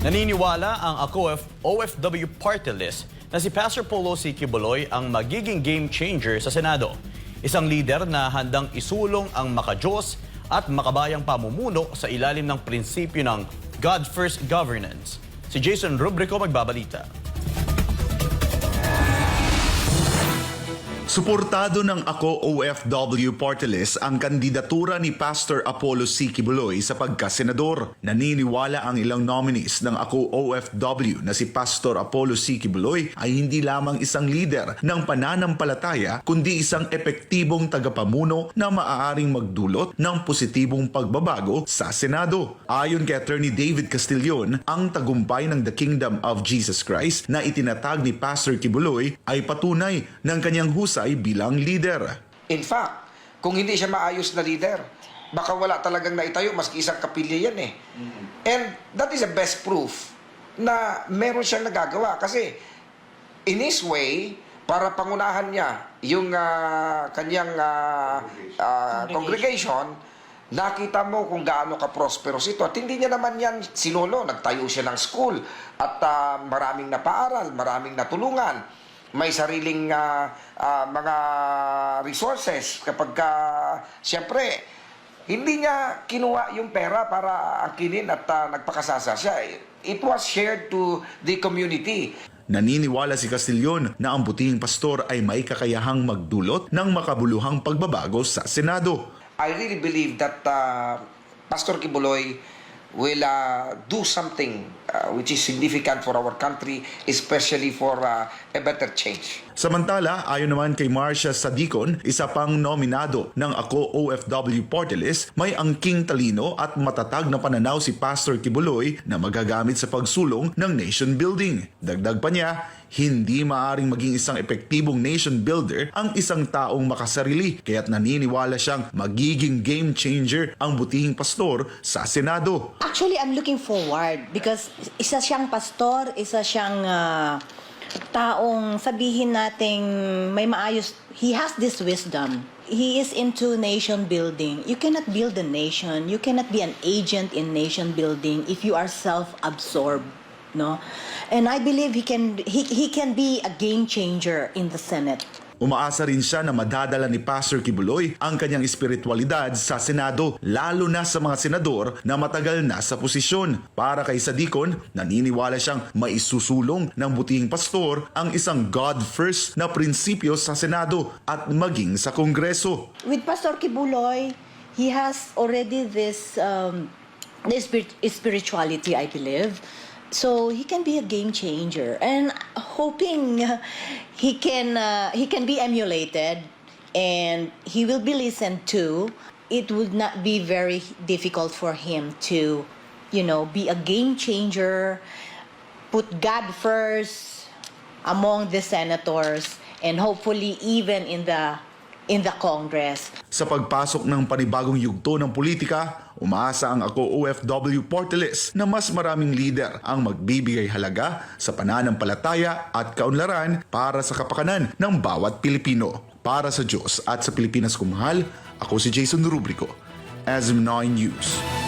Naniniwala ang ako OFW party list na si Pastor Polo C. Kibuloy ang magiging game changer sa Senado. Isang lider na handang isulong ang makajos at makabayang pamumuno sa ilalim ng prinsipyo ng God First Governance. Si Jason Rubrico magbabalita. Suportado ng Ako OFW Party ang kandidatura ni Pastor Apollo C. Kibuloy sa pagkasenador. Naniniwala ang ilang nominees ng Ako OFW na si Pastor Apollo C. Kibuloy ay hindi lamang isang leader ng pananampalataya kundi isang epektibong tagapamuno na maaaring magdulot ng positibong pagbabago sa Senado. Ayon kay Attorney David Castillon, ang tagumpay ng The Kingdom of Jesus Christ na itinatag ni Pastor Kibuloy ay patunay ng kanyang husay bilang leader. In fact, kung hindi siya maayos na leader, baka wala talagang naitayo, maski isang kapilya yan eh. And that is the best proof na meron siyang nagagawa. Kasi in his way, para pangunahan niya yung ah, kanyang ah, ah, congregation, nakita mo kung gaano ka-prosperous ito. At hindi niya naman yan sinolo. Nagtayo siya ng school at ah, maraming napaaral, maraming natulungan. May sariling ah, ah, mga resources kapag ka, siyempre, hindi niya kinuha yung pera para angkinin at ah, nagpakasasa siya. It was shared to the community. Naniniwala si Castillon na ang butihing pastor ay may kakayahang magdulot ng makabuluhang pagbabago sa Senado. I really believe that uh, Pastor Kibuloy will uh, do something uh, which is significant for our country, especially for uh, a better change. Samantala, ayon naman kay Marcia Sadicon, isa pang nominado ng Ako OFW Party may angking talino at matatag na pananaw si Pastor Kibuloy na magagamit sa pagsulong ng nation building. Dagdag pa niya, hindi maaring maging isang epektibong nation builder ang isang taong makasarili kaya't naniniwala siyang magiging game changer ang butihing pastor sa Senado. Actually, I'm looking forward because isa siyang pastor, isa siyang ah, taong sabihin nating may maayos, he has this wisdom. He is into nation building. You cannot build a nation. You cannot be an agent in nation building if you are self-absorbed, no? And I believe he can he, he can be a game changer in the Senate. Umaasa rin siya na madadala ni Pastor Kibuloy ang kanyang espiritualidad sa Senado, lalo na sa mga senador na matagal na sa posisyon. Para kay Sadikon, naniniwala siyang maisusulong ng butihing pastor ang isang God first na prinsipyo sa Senado at maging sa Kongreso. with Pastor Kibuloy, he has already this um, this spirit- spirituality, I believe. So he can be a game changer, and hoping he can uh, he can be emulated, and he will be listened to. It would not be very difficult for him to, you know, be a game changer, put God first among the senators, and hopefully even in the in the Congress. Sa pagpasok ng panibagong yugto ng politika, umaasa ang ako OFW Party List na mas maraming leader ang magbibigay halaga sa pananampalataya at kaunlaran para sa kapakanan ng bawat Pilipino. Para sa Diyos at sa Pilipinas kumahal, ako si Jason Rubrico, ASM9 News.